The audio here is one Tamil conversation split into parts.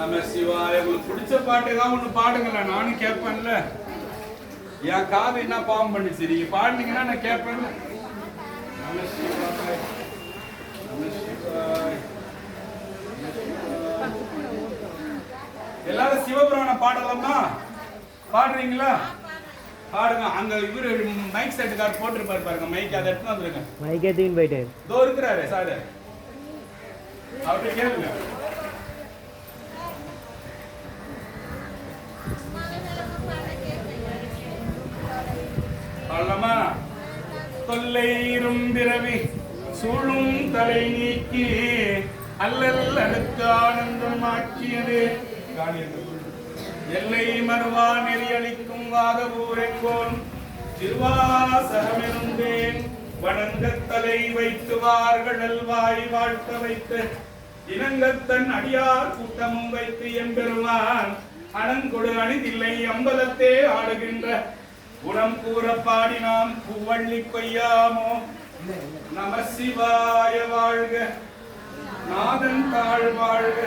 நம்ம சிவாய உங்களுக்கு பிடிச்ச பாட்டு ஏதாவது ஒன்று பாடுங்களேன். நானும் கேட்பேன்ல. என் காது என்ன பாவம் பண்ணிச்சு? நீங்க பாடுனீங்கன்னா நான் கேட்பேன்ல. நம சிவாய நம சிவாய. எல்லாரும் சிவபுராண பாடலாமா? பாடுறீங்களா? பாடுங்க. அங்க இவரு மைக் செட்டுக்கார் போட்டிருப்பாரு பாருங்க. மைக் அதை எடுத்து வந்துருங்க. மைக்கே தூக்கின்னு போயிட்டாரு. இதோ இருக்கிறாரு சாரு. அவர்கிட்ட கேளுங்க. ஆழமா. தொல்லைரும் பிறவி சூழும் தலை நீக்கி அல்லல் அடுத்து ஆனந்தம் ஆக்கியது. எல்லை மறுவா நெறியளிக்கும் வாதபூரெங்கோன் திருவாசகமிருந்தேன் வணங்கத் தலை வைத்துவார்கள் வாய் வாழ்த்த வைத்து இனங்கத்தன் அடியார் கூட்டமும் வைத்து எம்பெருமான் அணங்கொடு அணிதில்லை அம்பலத்தே ஆடுகின்ற குணம் கூற பாடினாம் பூவள்ளி கொய்யாமோ? நம சிவாய வாழ்க. நாதன் தாழ் வாழ்க.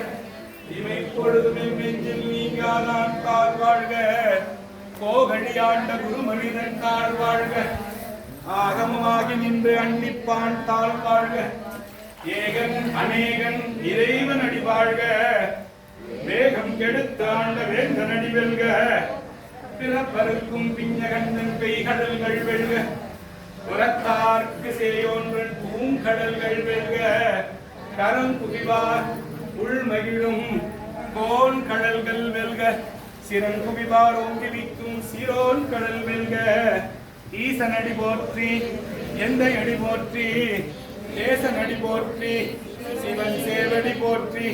இமை பொழுதுமே நெஞ்சில் நீங்காதான் தாழ் வாழ்க. கோகழி ஆண்ட குரு மனிதன் தாழ் வாழ்க. ஆகமமாகி நின்று அன்னிப்பான் தாழ் வாழ்க. ஏகன் அநேகன் இறைவன் அடி வாழ்க. வேகம் கெடுத்து ஆண்ட வேந்தன் அடி வெல்க. பிறப்பருக்கும் பிஞ்சகந்தன் பெய்கடல்கள் வெல்க. புறத்தார்க்கு சேயோன்றன் பூங்கடல்கள் வெல்க. கரம் குவிவார் உள்மகிழும் கோன் கடல்கள் வெல்க. சிறன் குவிவார் ஓங்கிவிக்கும் சிரோன் கடல் வெல்க. ஈசன் அடி போற்றி எந்த அடி போற்றி தேசன் அடி போற்றி சிவன் சேவடி போற்றி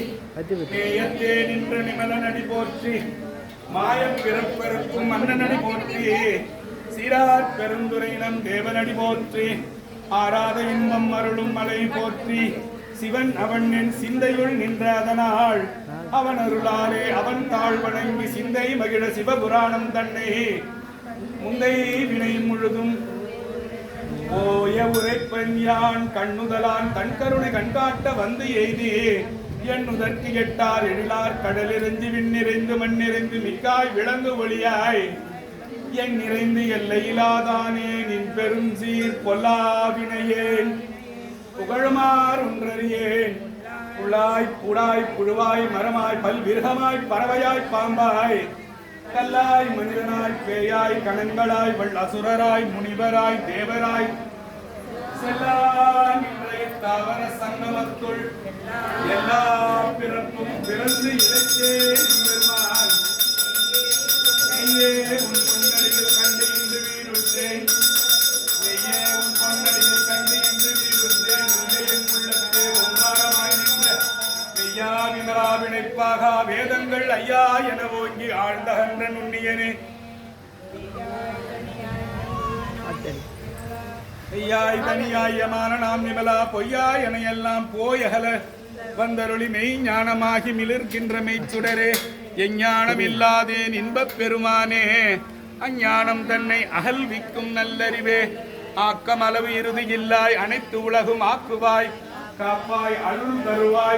நின்ற நிமலன் அடி போற்றி மாயம் பிறப்பெருக்கும் மன்னனடி போற்றி. சீரார் பெருந்துரையினம் தேவனடி போற்றி. ஆராத இன்பம் அருளும் மலை போற்றி. சிவன் அவன் என் சிந்தையுள் நின்ற அதனால் அவன் அருளாலே அவன் தாழ் வணங்கி சிந்தை மகிழ சிவபுராணம் தன்னை முந்தை வினை முழுதும் ஓய உரைப்பன் யான் கண்ணுதலான் தன் கருணை கண்காட்ட வந்து எய்தி என் உதற்கு எட்டார் எழிலார் கடலிறஞ்சி விண்ணிறைந்து மண்ணிறைந்து மிக்காய் விளங்கு ஒளியாய். என் நிறைந்து எல்லையிலாதானே நின் பெரும் சீர் பொல்லாவினையேன் புகழுமார் ஒன்றறியேன். புழாய் புடாய் புழுவாய் மரமாய் பல்விருகமாய் பறவையாய் பாம்பாய். கல்லாய் மனிதனாய் பேயாய் கணங்களாய் வல்லசுரராய் முனிவராய் தேவராய். செல்லான் இன்றைய தாவர சங்கமத்துள் எல்லா பிறப்பும் பிறந்து இழைத்தேன் பெருமான் நீயே உன் கண்டு விமலா வேதங்கள் ஐயா என ஓங்கி ஆழ்ந்தகன்ற நுண்ணியனே. ஐயாய் தனியாயமான நாம் நிமலா பொய்யா என எல்லாம் போயகல. வந்தருளி மெய் ஞானமாகி மிளிர்கின்ற மெய்ச்சுடரே எஞ்ஞானம் இல்லாதேன் இன்பப் பெருமானே. அஞ்ஞானம் தன்னை அகல்விக்கும் நல்லறிவே. ஆக்கம் அளவு இறுதி அனைத்து உலகும் ஆக்குவாய். காப்பாய் அருள் தருவாய்.